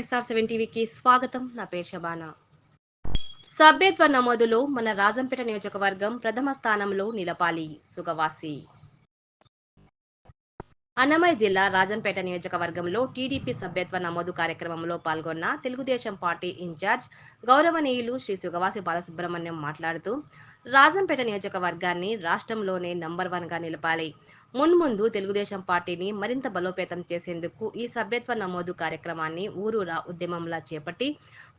SR seven టీవీకి స్వాగతం. నా పేరు శబానా. సభ్యత్వ నమోదులో మన రాజంపేట నియోజకవర్గం ప్రథమ స్థానంలో నిలపాలి. సుగవాసి. అన్నమయ్య జిల్లా రాజంపేట నియోజకవర్గంలో టీడీపీ సభ్యత్వ నమోదు కార్యక్రమంలో పాల్గొన్న తెలుగుదేశం పార్టీ ఇన్ఛార్జ్ గౌరవనీయులు శ్రీ సుగవాసి బాలసుబ్రహ్మణ్యం మాట్లాడుతూ రాజంపేట నియోజకవర్గాన్ని రాష్ట్రంలోనే నంబర్ వన్గా నిలపాలి. మున్ముందు తెలుగుదేశం పార్టీని మరింత బలోపేతం చేసేందుకు ఈ సభ్యత్వ నమోదు కార్యక్రమాన్ని ఊరూరా ఉద్యమంలా చేపట్టి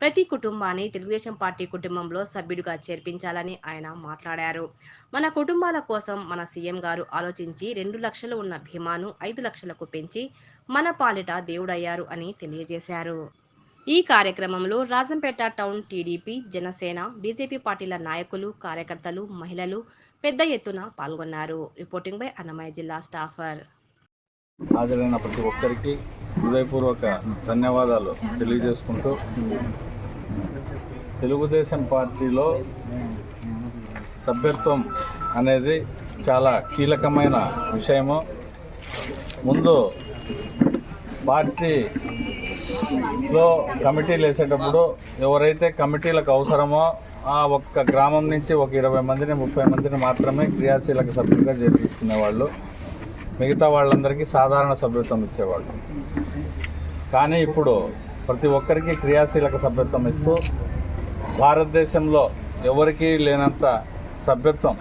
ప్రతి కుటుంబాన్ని తెలుగుదేశం పార్టీ కుటుంబంలో సభ్యుడిగా చేర్పించాలని ఆయన మాట్లాడారు. మన కుటుంబాల కోసం మన సీఎం గారు ఆలోచించి రెండు లక్షలు ఉన్న భీమాను ఐదు లక్షలకు పెంచి మన పాలిట దేవుడయ్యారు అని తెలియజేశారు. ఈ కార్యక్రమంలో Rajampet town TDP Janasena BJP పార్టీల నాయకులు కార్యకర్తలు మహిళలు పెద్ద ఎత్తున పాల్గొన్నారు. రిపోర్టింగ్ బై అన్నమయ్య జిల్లా స్టాఫర్. హాజరైన ప్రతి ఒక్కరికి హృదయపూర్వక ధన్యవాదాలు తెలియజేసుకుంటూ తెలుగుదేశం పార్టీలో సభ్యత్వం అనేది చాలా కీలకమైన విషయము. ముందు పార్టీ లో కమిటీలు వేసేటప్పుడు ఎవరైతే కమిటీలకు అవసరమో ఆ ఒక్క గ్రామం నుంచి ఒక ఇరవై మందిని ముప్పై మందిని మాత్రమే క్రియాశీలక సభ్యులుగా చేర్పించుకునేవాళ్ళు మిగతా వాళ్ళందరికీ సాధారణ సభ్యత్వం ఇచ్చేవాళ్ళు. కానీ ఇప్పుడు ప్రతి ఒక్కరికి క్రియాశీలక సభ్యత్వం ఇస్తూ భారతదేశంలో ఎవరికీ లేనంత సభ్యత్వం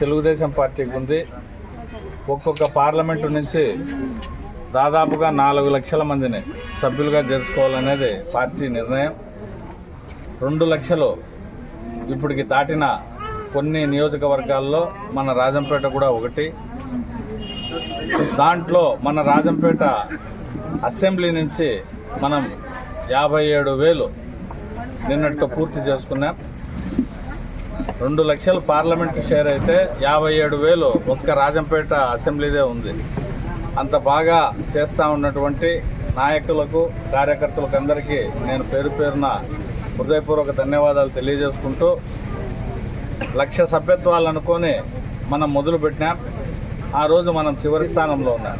తెలుగుదేశం పార్టీకి ఉంది. ఒక్కొక్క పార్లమెంటు నుంచి దాదాపుగా నాలుగు లక్షల మందిని సభ్యులుగా చేర్చుకోవాలనేది పార్టీ నిర్ణయం. రెండు లక్షలు ఇప్పటికి దాటిన కొన్ని నియోజకవర్గాల్లో మన రాజంపేట కూడా ఒకటి. దాంట్లో మన రాజంపేట అసెంబ్లీ నుంచి మనం యాభై ఏడు వేలు నిన్నట్టు పూర్తి చేసుకున్నాం. రెండు లక్షలు పార్లమెంట్ షేర్ అయితే యాభై ఏడు వేలు ఒక్క రాజంపేట అసెంబ్లీదే ఉంది. అంత బాగా చేస్తూ ఉన్నటువంటి నాయకులకు కార్యకర్తలకు అందరికీ నేను పేరు పేరున హృదయపూర్వక ధన్యవాదాలు తెలియజేసుకుంటూ లక్ష సభ్యత్వాలు అనుకొని మనం మొదలుపెట్టినాం ఆ రోజు మనం చివరి స్థానంలో ఉన్నాం.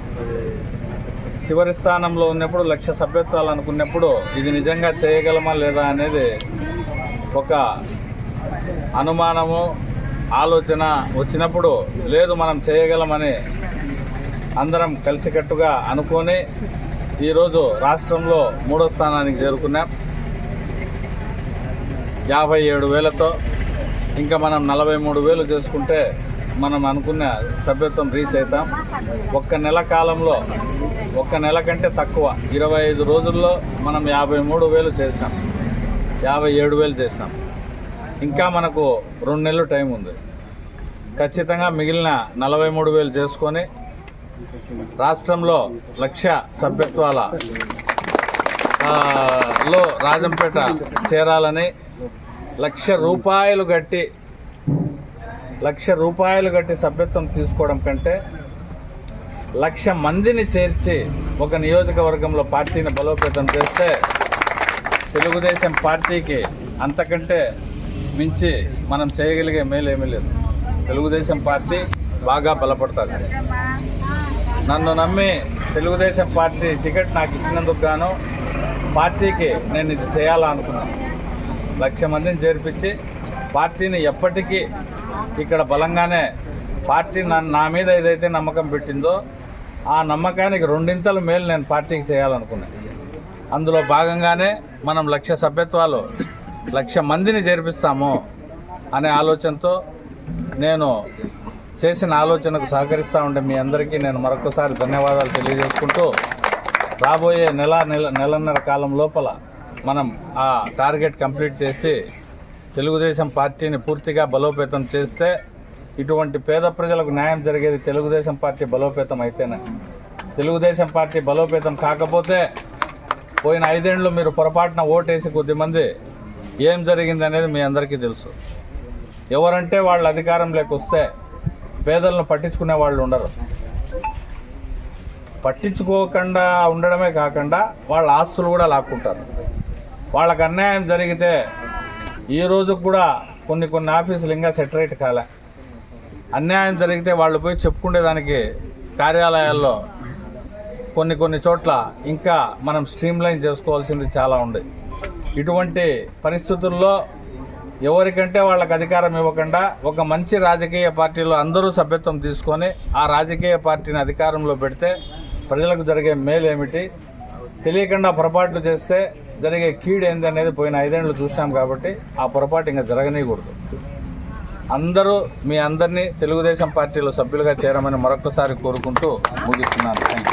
చివరి స్థానంలో ఉన్నప్పుడు లక్ష సభ్యత్వాలు అనుకున్నప్పుడు ఇది నిజంగా చేయగలమా లేదా అనేది ఒక అనుమానము ఆలోచన వచ్చినప్పుడు లేదు మనం చేయగలమని అందరం కలిసికట్టుగా అనుకొని ఈరోజు రాష్ట్రంలో మూడో స్థానానికి చేరుకున్నాం. యాభై ఏడు వేలతో ఇంకా మనం నలభై మూడు వేలు చేసుకుంటే మనం అనుకున్న సభ్యత్వం రీచ్ అవుతాం. ఒక్క నెల కాలంలో ఒక్క నెల కంటే తక్కువ ఇరవై ఐదు రోజుల్లో మనం యాభై మూడు వేలు చేసినాం. యాభై ఏడు వేలు చేసినాం. ఇంకా మనకు రెండు నెలలు టైం ఉంది. ఖచ్చితంగా మిగిలిన నలభై మూడు వేలు చేసుకొని రాష్ట్రంలో లక్ష సభ్యత్వాల లో రాజంపేట చేరాలని లక్ష రూపాయలు కట్టి లక్ష రూపాయలు కట్టి సభ్యత్వం తీసుకోవడం కంటే లక్ష మందిని చేర్చి ఒక నియోజకవర్గంలో పార్టీని బలోపేతం చేస్తే తెలుగుదేశం పార్టీకి అంతకంటే మించి మనం చేయగలిగే మేలు ఏమీ లేదు. తెలుగుదేశం పార్టీ బాగా బలపడుతుంది. నన్ను నమ్మి తెలుగుదేశం పార్టీ టికెట్ నాకు ఇచ్చినందుకు గాను పార్టీకి నేను ఇది చేయాలనుకున్నాను లక్ష మందిని చేర్పించి పార్టీని ఎప్పటికీ ఇక్కడ బలంగానే పార్టీ నా నా మీద ఏదైతే నమ్మకం పెట్టిందో ఆ నమ్మకానికి రెండింతలు మేలు నేను పార్టీకి చేయాలనుకున్నాను అందులో భాగంగానే మనం లక్ష సభ్యత్వాలు లక్ష మందిని చేర్పిస్తాము అనే ఆలోచనతో నేను చేసిన ఆలోచనకు సహకరిస్తూ ఉండే మీ అందరికీ నేను మరొకసారి ధన్యవాదాలు తెలియజేసుకుంటూ రాబోయే నెల నెల నెలన్నర కాలం లోపల మనం ఆ టార్గెట్ కంప్లీట్ చేసి తెలుగుదేశం పార్టీని పూర్తిగా బలోపేతం చేస్తే ఇటువంటి పేద ప్రజలకు న్యాయం జరిగేది తెలుగుదేశం పార్టీ బలోపేతం అయితేనే. తెలుగుదేశం పార్టీ బలోపేతం కాకపోతే పోయిన ఐదేండ్లు మీరు పొరపాటున ఓటేసి కొద్దిమంది ఏం జరిగింది అనేది మీ అందరికీ తెలుసు. ఎవరంటే వాళ్ళు అధికారంలోకి వస్తే పేదలను పట్టించుకునే వాళ్ళు ఉండరు. పట్టించుకోకుండా ఉండడమే కాకుండా వాళ్ళ ఆస్తులు కూడా లాక్కుంటారు. వాళ్ళకు అన్యాయం జరిగితే ఈ రోజు కూడా కొన్ని కొన్ని ఆఫీసులు ఇంకా సెటరేట్ కాలే. అన్యాయం జరిగితే వాళ్ళు పోయి చెప్పుకునేదానికి కార్యాలయాల్లో కొన్ని కొన్ని చోట్ల ఇంకా మనం స్ట్రీమ్లైన్ చేసుకోవాల్సింది చాలా ఉంది. ఇటువంటి పరిస్థితుల్లో ఎవరికంటే వాళ్ళకి అధికారం ఇవ్వకుండా ఒక మంచి రాజకీయ పార్టీలో అందరూ సభ్యత్వం తీసుకొని ఆ రాజకీయ పార్టీని అధికారంలో పెడితే ప్రజలకు జరిగే మేలు ఏమిటి తెలియకుండా పొరపాట్లు చేస్తే జరిగే కీడు ఏంది అనేది పోయిన ఐదేళ్ళు చూసినాం కాబట్టి ఆ పొరపాటు ఇంకా జరగనీయకూడదు. అందరూ మీ అందరినీ తెలుగుదేశం పార్టీలో సభ్యులుగా చేరమని మరొకసారి కోరుకుంటూ ముగిస్తున్నాను. థ్యాంక్